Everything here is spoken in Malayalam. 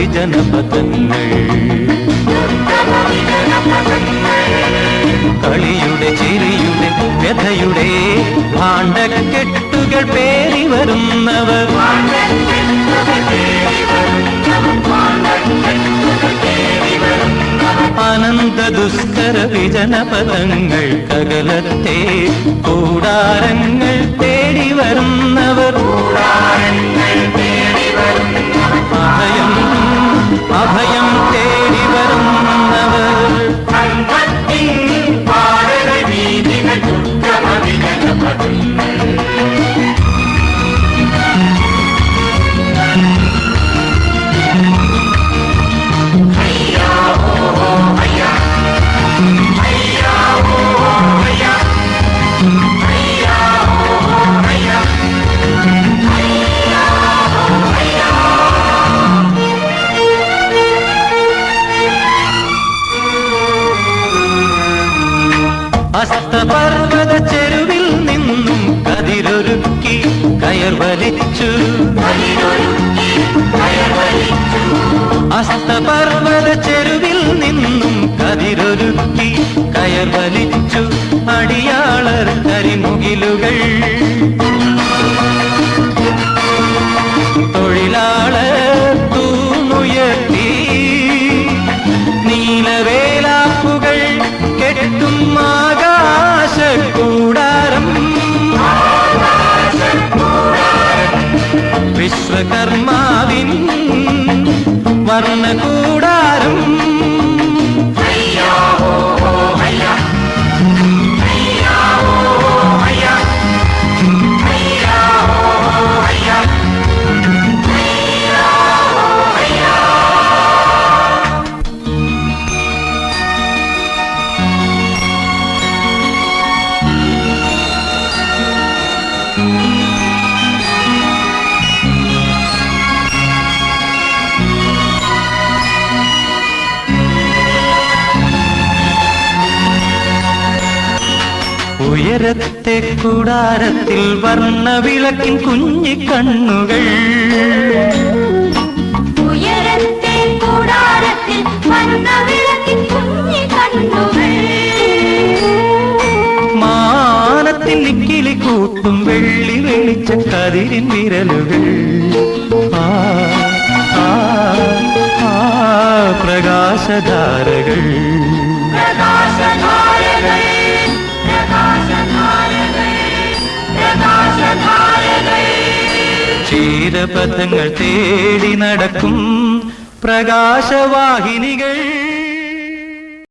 ജനപദങ്ങൾ കളിയുടെ ചിരിയുടെ വ്യഥയുടെ ഭാണ്ഡക്കെട്ടുകൾ പേറി വരുന്നവർ. അനന്ത ദുസ്കര വിജനപദങ്ങൾ കകലത്തെ കൂടാരങ്ങൾ അസ്തപർവത ചെരുവിൽ നിന്നും കതിരൊരുക്കി കയർ വലിച്ചു. അസ്തപർവത ചെരുവിൽ നിന്നും കതിരൊരുക്കി കയർ വലിച്ചു. അടിയാളർ കരിമുകിലുകൾ വിശ്വകർമാവിൻ വർണകൂടാരം ഉയരത്തെ കൂടാരത്തിൽ വർണവിളക്കിൻ കുഞ്ഞിക്കണ്ണുകൾ ഉയരത്തെ കൂടാരത്തിൽ വന്ന വിളക്കിൻ കുഞ്ഞി കണ്ണുകൾ. മാനത്തിൽ നിക്കിലി കൂട്ടും വെള്ളി വെളിച്ച കതിരിൻ വിരലുകൾ. ആ പ്രകാശധാരകൾ. ക്ഷീരപഥങ്ങൾ തേടി നടക്കും പ്രകാശവാഹിനികൾ.